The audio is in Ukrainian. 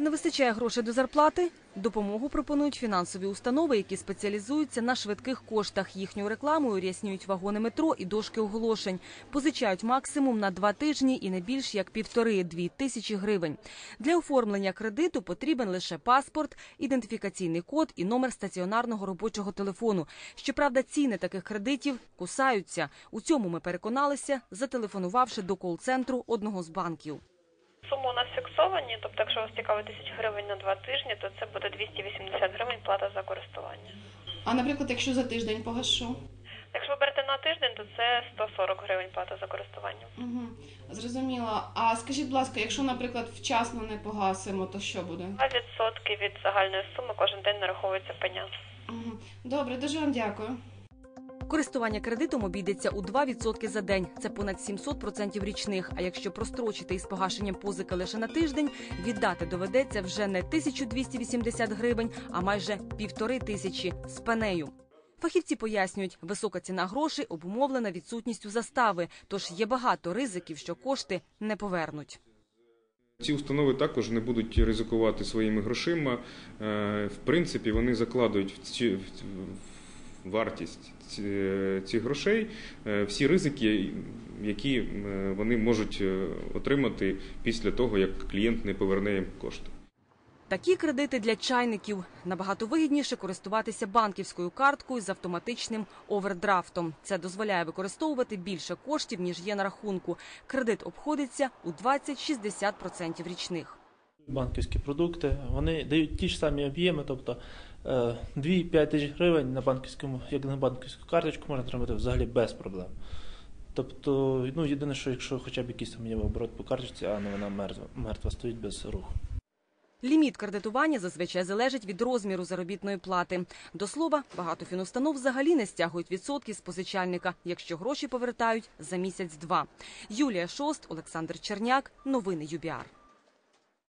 Не вистачає грошей до зарплати? Допомогу пропонують фінансові установи, які спеціалізуються на швидких коштах. Їхньою рекламою ряснюють вагони метро і дошки оголошень. Позичають максимум на два тижні і не більш як півтори-дві тисячі гривень. Для оформлення кредиту потрібен лише паспорт, ідентифікаційний код і номер стаціонарного робочого телефону. Щоправда, ціни таких кредитів кусаються. У цьому ми переконалися, зателефонувавши до кол-центру одного з банків. Суми у нас фіксовані, тобто якщо вас цікавить тисяч гривень на два тижні, то це буде 280 гривень плата за користування. А наприклад, якщо за тиждень погашу? Якщо ви берете на тиждень, то це 140 гривень плата за користування. Угу. Зрозуміло. А скажіть, будь ласка, якщо, наприклад, вчасно не погасимо, то що буде? 2% від загальної суми кожен день нараховується пеня. Угу. Добре, дуже вам дякую. Користування кредитом обійдеться у 2% за день. Це понад 700% річних. А якщо прострочити із погашенням позики лише на тиждень, віддати доведеться вже не 1280 гривень, а майже півтори тисячі з пенею. Фахівці пояснюють, висока ціна грошей обумовлена відсутністю застави, тож є багато ризиків, що кошти не повернуть. Ці установи також не будуть ризикувати своїми грошима. Е, В принципі, вони закладують в вартість цих грошей е, всі ризики, які вони можуть е, отримати після того, як клієнт не поверне їм кошти. Такі кредити для чайників набагато вигідніше користуватися банківською карткою з автоматичним овердрафтом. Це дозволяє використовувати більше коштів ніж є на рахунку. Кредит обходиться у 20-60% річних. банківські продукти, вони дають ті ж самі об'єми, тобто 2-5 тисяч гривень на банківському, як на банківську карточку можна отримати взагалі без проблем. Тобто, ну єдине, що якщо хоча б якийсь там є оборот по карточці, а не вона мертва, мертва стоїть без руху. Ліміт кредитування зазвичай залежить від розміру заробітної плати. До слова, багато фінустанов взагалі не стягують відсотки з позичальника, якщо гроші повертають за місяць-два. Юлія Шост, Олександр Черняк. Новини ЮБІАР.